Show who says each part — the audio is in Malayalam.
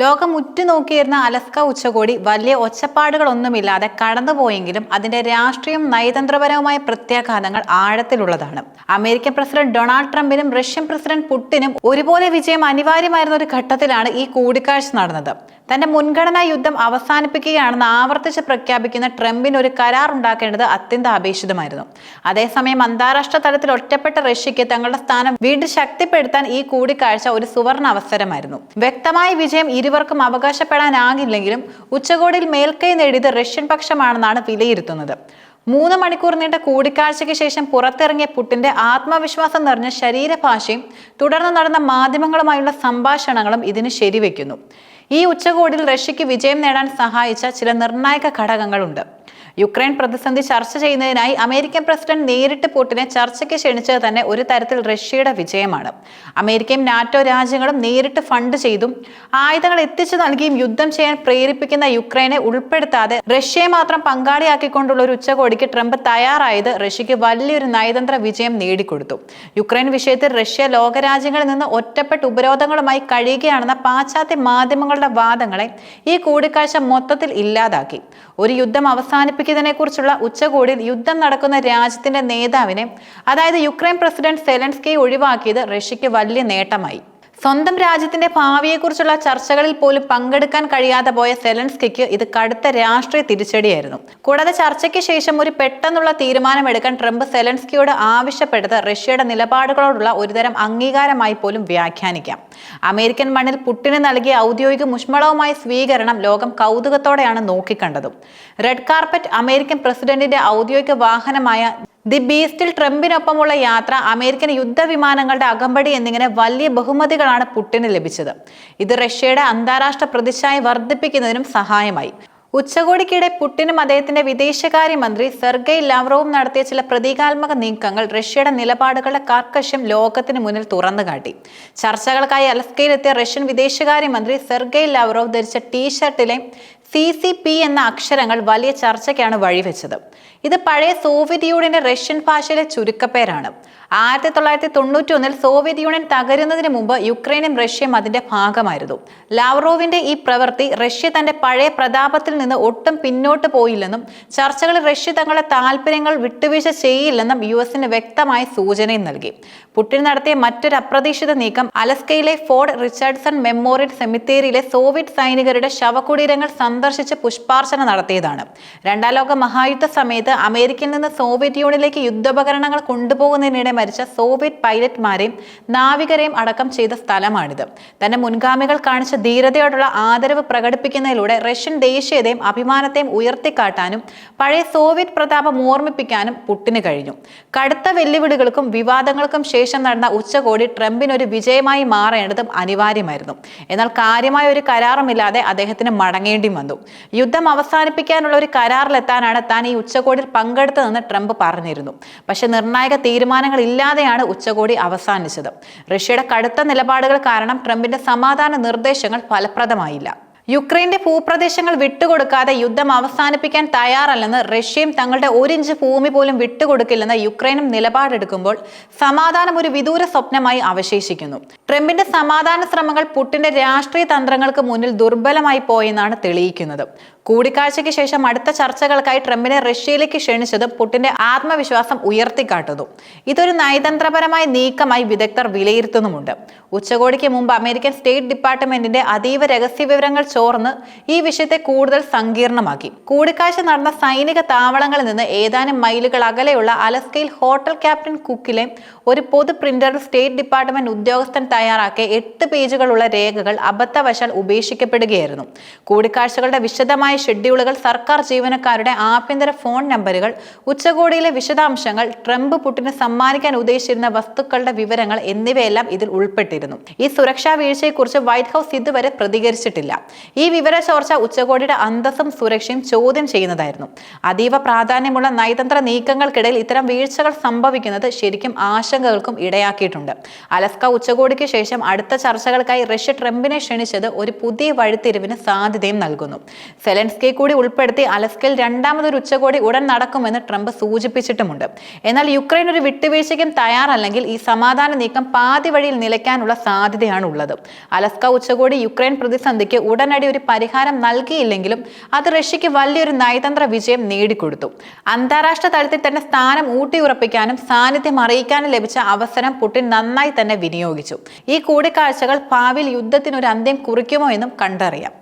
Speaker 1: ലോകം ഉറ്റുനോക്കിയിരുന്ന അലസ്ക ഉച്ചകോടി വലിയ ഒച്ചപ്പാടുകളൊന്നുമില്ലാതെ കടന്നുപോയെങ്കിലും അതിന്റെ രാഷ്ട്രീയം നയതന്ത്രപരവുമായ പ്രത്യാഘാതങ്ങൾ ആഴത്തിലുള്ളതാണ്. അമേരിക്കൻ പ്രസിഡന്റ് ഡൊണാൾഡ് ട്രംപിനും റഷ്യൻ പ്രസിഡന്റ് പുടിനും ഒരുപോലെ വിജയം അനിവാര്യമായിരുന്ന ഒരു ഘട്ടത്തിലാണ് ഈ കൂടിക്കാഴ്ച നടന്നത്. തന്റെ മുൻഗണനാ യുദ്ധം അവസാനിപ്പിക്കുകയാണെന്ന് ആവർത്തിച്ച് പ്രഖ്യാപിക്കുന്ന ട്രംപിന് ഒരു കരാർ ഉണ്ടാക്കേണ്ടത് അത്യന്താപേക്ഷിതമായിരുന്നു അതേസമയം അന്താരാഷ്ട്ര തലത്തിൽ ഒറ്റപ്പെട്ട റഷ്യയ്ക്ക് തങ്ങളുടെ സ്ഥാനം വീണ്ടും ശക്തിപ്പെടുത്താൻ ഈ കൂടിക്കാഴ്ച ഒരു സുവർണ അവസരമായിരുന്നു. വ്യക്തമായ വിജയം ഇരുവർക്കും അവകാശപ്പെടാനാകില്ലെങ്കിലും ഉച്ചകോടിയിൽ മേൽക്കൈ നേടിയത് റഷ്യൻ പക്ഷമാണെന്നാണ് വിലയിരുത്തുന്നത്. മൂന്ന് മണിക്കൂർ നീണ്ട കൂടിക്കാഴ്ചയ്ക്ക് ശേഷം പുറത്തിറങ്ങിയ പുട്ടിന്റെ ആത്മവിശ്വാസം നിറഞ്ഞ ശരീരഭാഷയും തുടർന്ന് നടന്ന മാധ്യമങ്ങളുമായുള്ള സംഭാഷണങ്ങളും ഇതിന് ശരിവെക്കുന്നു. ഈ ഉച്ചകോടിയിൽ റഷ്യയ്ക്ക് വിജയം നേടാൻ സഹായിച്ച ചില നിർണായക ഘടകങ്ങളുണ്ട്. യുക്രൈൻ പ്രതിസന്ധി ചർച്ച ചെയ്യുന്നതിനായി അമേരിക്കൻ പ്രസിഡന്റ് നേരിട്ട് പുട്ടിനെ ചർച്ചയ്ക്ക് ക്ഷണിച്ചത് തന്നെ ഒരു തരത്തിൽ റഷ്യയുടെ വിജയമാണ്. അമേരിക്കയും നാറ്റോ രാജ്യങ്ങളും നേരിട്ട് ഫണ്ട് ചെയ്തും ആയുധങ്ങൾ എത്തിച്ചു നൽകിയും യുദ്ധം ചെയ്യാൻ പ്രേരിപ്പിക്കുന്ന യുക്രൈനെ ഉൾപ്പെടുത്താതെ റഷ്യയെ മാത്രം പങ്കാളിയാക്കിക്കൊണ്ടുള്ള ഒരു ഉച്ചകോടിക്ക് ട്രംപ് തയ്യാറായത് റഷ്യയ്ക്ക് വലിയൊരു നയതന്ത്ര വിജയം നേടിക്കൊടുത്തു. യുക്രൈൻ വിഷയത്തിൽ റഷ്യ ലോകരാജ്യങ്ങളിൽ നിന്ന് ഒറ്റപ്പെട്ട് ഉപരോധങ്ങളുമായി കഴിയുകയാണെന്ന പാശ്ചാത്യ മാധ്യമങ്ങളുടെ വാദങ്ങളെ ഈ കൂടിക്കാഴ്ച മൊത്തത്തിൽ ഇല്ലാതാക്കി. ഒരു യുദ്ധം അവസാനിപ്പിക്കുന്നതിനെക്കുറിച്ചുള്ള ഉച്ചകോടിയിൽ യുദ്ധം നടക്കുന്ന രാജ്യത്തിന്റെ നേതാവിനെ അതായത് യുക്രൈൻ പ്രസിഡന്റ് സെലൻസ്കിയെ ഒഴിവാക്കിയത് റഷ്യയ്ക്ക് വലിയ നേട്ടമായി. സ്വന്തം രാജ്യത്തിന്റെ ഭാവിയെക്കുറിച്ചുള്ള ചർച്ചകളിൽ പോലും പങ്കെടുക്കാൻ കഴിയാതെ പോയ സെലൻസ്കിക്ക് ഇത് കടുത്ത രാഷ്ട്രീയ തിരിച്ചടിയായിരുന്നു. കൂടാതെ ചർച്ചയ്ക്ക് ശേഷം ഒരു പെട്ടെന്നുള്ള തീരുമാനമെടുക്കാൻ ട്രംപ് സെലൻസ്കിയോട് ആവശ്യപ്പെട്ടത് റഷ്യയുടെ നിലപാടുകളോടുള്ള ഒരുതരം അംഗീകാരമായി പോലും വ്യാഖ്യാനിക്കാം. അമേരിക്കൻ മണ്ണിൽ പുട്ടിന് നൽകിയ ഔദ്യോഗിക മുഷ്മളവുമായ സ്വീകരണം ലോകം കൗതുകത്തോടെയാണ് നോക്കിക്കണ്ടതും. റെഡ് കാർപ്പറ്റ് അമേരിക്കൻ പ്രസിഡന്റിന്റെ ഔദ്യോഗിക വാഹനമായ ദി ബീസ്റ്റിൽ ട്രംപിനൊപ്പമുള്ള യാത്ര അമേരിക്കൻ യുദ്ധവിമാനങ്ങളുടെ അകമ്പടി എന്നിങ്ങനെ വലിയ ബഹുമതികളാണ് പുട്ടിന് ലഭിച്ചത്. ഇത് റഷ്യയുടെ അന്താരാഷ്ട്ര പ്രതിച്ഛായ വർദ്ധിപ്പിക്കുന്നതിനും സഹായമായി. ഉച്ചകോടിക്കിടെ പുട്ടിനും അദ്ദേഹത്തിന്റെ വിദേശകാര്യമന്ത്രി സെർഗൈ ലാവ്റോവും നടത്തിയ ചില പ്രതീകാത്മക നീക്കങ്ങൾ റഷ്യയുടെ നിലപാടുകളുടെ കാർക്കശ്യം ലോകത്തിന് മുന്നിൽ തുറന്നുകാട്ടി. ചർച്ചകൾക്കായി അലസ്കയിലെത്തിയ റഷ്യൻ വിദേശകാര്യമന്ത്രി സെർഗൈ ലാവ്റോവ് ധരിച്ച ടീഷർട്ടിലെ സി സി പി എന്ന അക്ഷരങ്ങൾ വലിയ ചർച്ചയ്ക്കാണ് വഴിവെച്ചത്. ഇത് പഴയ സോവിയറ്റ് യൂണിയന്റെ റഷ്യൻ ഭാഷയിലെ ചുരുക്കപ്പേരാണ്. ആയിരത്തി തൊള്ളായിരത്തി തൊണ്ണൂറ്റി ഒന്നിൽ സോവിയറ്റ് യൂണിയൻ തകരുന്നതിന് മുമ്പ് യുക്രൈനും റഷ്യയും അതിന്റെ ഭാഗമായിരുന്നു. ലാവ്റോവിന്റെ ഈ പ്രവൃത്തി റഷ്യ തന്റെ പഴയ പ്രതാപത്തിൽ നിന്ന് ഒട്ടും പിന്നോട്ട് പോയില്ലെന്നും ചർച്ചകളിൽ റഷ്യ തങ്ങളുടെ താല്പര്യങ്ങൾ വിട്ടുവീഴ്ച ചെയ്യില്ലെന്നും യു എസിന് വ്യക്തമായ സൂചനയും നൽകി. പുട്ടിൻ നടത്തിയ മറ്റൊരു അപ്രതീക്ഷിത നീക്കം അലസ്കയിലെ ഫോർഡ് റിച്ചാർഡ്സൺ മെമ്മോറിയൽ സെമിത്തേരിയിലെ സോവിയറ്റ് സൈനികരുടെ ശവകുടീരങ്ങൾ സന്ദർശിച്ച് പുഷ്പാർച്ചന നടത്തിയതാണ്. രണ്ടാം ലോക മഹായുദ്ധ സമയത്ത് അമേരിക്കയിൽ നിന്ന് സോവിയറ്റ് യൂണിയനിലേക്ക് യുദ്ധോപകരണങ്ങൾ കൊണ്ടുപോകുന്നതിനിടെ മരിച്ച സോവിയറ്റ് പൈലറ്റ്മാരെയും നാവികരെയും അടക്കം ചെയ്ത സ്ഥലമാണിത്. തന്റെ മുൻഗാമികൾ കാണിച്ച ധീരതയോടുള്ള ആദരവ് പ്രകടിപ്പിക്കുന്നതിലൂടെ റഷ്യൻ ദേശീയതയും അഭിമാനത്തെയും ഉയർത്തിക്കാട്ടാനും പഴയ സോവിയറ്റ് പ്രതാപം ഓർമ്മിപ്പിക്കാനും പുട്ടിന് കഴിഞ്ഞു. കടുത്ത വെല്ലുവിളികൾക്കും വിവാദങ്ങൾക്കും ശേഷം നടന്ന ഉച്ചകോടി ട്രംപിന് ഒരു വിജയമായി മാറേണ്ടതും അനിവാര്യമായിരുന്നു. എന്നാൽ കാര്യമായ ഒരു കരാറുമില്ലാതെ അദ്ദേഹത്തിന് മടങ്ങേണ്ടി വന്നു യുദ്ധം അവസാനിപ്പിക്കാനുള്ള ഒരു കരാറിലെത്താനാണ് താൻ ഈ ഉച്ചകോടിയിൽ പങ്കെടുത്തതെന്ന് ട്രംപ് പറഞ്ഞിരുന്നു. പക്ഷേ നിർണായക തീരുമാനങ്ങൾ ഇല്ലാതെയാണ് ഉച്ചകോടി അവസാനിച്ചത്. റഷ്യയുടെ കടുത്ത നിലപാടുകൾ കാരണം ട്രംപിന്റെ സമാധാന നിർദ്ദേശങ്ങൾ ഫലപ്രദമായില്ല. യുക്രൈന്റെ ഭൂപ്രദേശങ്ങൾ വിട്ടുകൊടുക്കാതെ യുദ്ധം അവസാനിപ്പിക്കാൻ തയ്യാറല്ലെന്ന് റഷ്യയും തങ്ങളുടെ ഒരിഞ്ച് ഭൂമി പോലും വിട്ടുകൊടുക്കില്ലെന്ന് യുക്രൈനും നിലപാടെടുക്കുമ്പോൾ സമാധാനം ഒരു വിദൂര സ്വപ്നമായി അവശേഷിക്കുന്നു. ട്രംപിന്റെ സമാധാന ശ്രമങ്ങൾ പുട്ടിന്റെ രാഷ്ട്രീയ തന്ത്രങ്ങൾക്ക് മുന്നിൽ ദുർബലമായി പോയെന്നാണ് തെളിയിക്കുന്നത്. കൂടിക്കാഴ്ചയ്ക്ക് ശേഷം അടുത്ത ചർച്ചകൾക്കായി ട്രംപിനെ റഷ്യയിലേക്ക് ക്ഷണിച്ചത് പുട്ടിന്റെ ആത്മവിശ്വാസം ഉയർത്തിക്കാട്ടുന്നു. ഇതൊരു നയതന്ത്രപരമായ നീക്കമായി വിദഗ്ധർ വിലയിരുത്തുന്നുമുണ്ട്. ഉച്ചകോടിക്ക് മുമ്പ് അമേരിക്കൻ സ്റ്റേറ്റ് ഡിപ്പാർട്ട്മെന്റിന്റെ അതീവ രഹസ്യ വിവരങ്ങൾ ചോർന്ന് ഈ വിഷയത്തെ കൂടുതൽ സങ്കീർണമാക്കി. കൂടിക്കാഴ്ച നടന്ന സൈനിക താവളങ്ങളിൽ നിന്ന് ഏതാനും മൈലുകൾ അകലെയുള്ള അലസ്കയിൽ ഹോട്ടൽ ക്യാപ്റ്റൻ കുക്കിലെ ഒരു പൊതു പ്രിന്ററിൽ സ്റ്റേറ്റ് ഡിപ്പാർട്ട്മെന്റ് ഉദ്യോഗസ്ഥൻ തയ്യാറാക്കിയ എട്ട് പേജുകളുള്ള രേഖകൾ അബദ്ധവശാൽ ഉപേക്ഷിക്കപ്പെടുകയായിരുന്നു. കൂടിക്കാഴ്ചകളുടെ വിശദമായ ഷെഡ്യൂളുകൾ സർക്കാർ ജീവനക്കാരുടെ ആഭ്യന്തര ഫോൺ നമ്പറുകൾ ഉച്ചകോടിയിലെ വിശദാംശങ്ങൾ ട്രംപ് പുട്ടിന് സമ്മാനിക്കാൻ ഉദ്ദേശിച്ചിരുന്ന വസ്തുക്കളുടെ വിവരങ്ങൾ എന്നിവയെല്ലാം ഇതിൽ ഉൾപ്പെട്ടിരുന്നു. ഈ സുരക്ഷാ വീഴ്ചയെക്കുറിച്ച് വൈറ്റ് ഹൗസ് ഇതുവരെ പ്രതികരിച്ചിട്ടില്ല. ഈ വിവര ചോർച്ച ഉച്ചകോടിയുടെ അന്തസ്സും സുരക്ഷയും ചോദ്യം ചെയ്യുന്നതായിരുന്നു. അതീവ പ്രാധാന്യമുള്ള നയതന്ത്ര നീക്കങ്ങൾക്കിടയിൽ ഇത്തരം വീഴ്ചകൾ സംഭവിക്കുന്നത് ശരിക്കും ആശങ്കകൾക്കും ഇടയാക്കിയിട്ടുണ്ട്. അലസ്ക ഉച്ചകോടിക്ക് ശേഷം അടുത്ത ചർച്ചകൾക്കായി റഷ്യ ട്രംപിനെ ക്ഷണിച്ചത് ഒരു പുതിയ വഴിത്തിരിവിന് സാധ്യതയും നൽകുന്നു. സെലൻസ്കെ കൂടി ഉൾപ്പെടുത്തി അലസ്കയിൽ രണ്ടാമതൊരു ഉച്ചകോടി ഉടൻ നടക്കുമെന്ന് ട്രംപ് സൂചിപ്പിച്ചിട്ടുമുണ്ട്. എന്നാൽ യുക്രൈൻ ഒരു വിട്ടുവീഴ്ചയ്ക്കും തയ്യാറല്ലെങ്കിൽ ഈ സമാധാന നീക്കം പാതി വഴിയിൽ നിലയ്ക്കാനുള്ള സാധ്യതയാണ് ഉള്ളത് അലസ്ക ഉച്ചകോടി യുക്രൈൻ പ്രതിസന്ധിക്ക് ഉടനടി ഒരു പരിഹാരം നൽകിയില്ലെങ്കിലും അത് റഷ്യക്ക് വലിയൊരു നയതന്ത്ര വിജയം നേടിക്കൊടുത്തു. അന്താരാഷ്ട്ര തലത്തിൽ തന്നെ സ്ഥാനം ഊട്ടിയുറപ്പിക്കാനും സാന്നിധ്യം അറിയിക്കാനും ലഭിച്ച അവസരം പുടിൻ നന്നായി തന്നെ വിനിയോഗിച്ചു. ഈ കൂടിക്കാഴ്ചകൾ ഭാവിയിൽ യുദ്ധത്തിനൊരു അന്ത്യം കുറിക്കുമോ എന്നും കണ്ടറിയാം.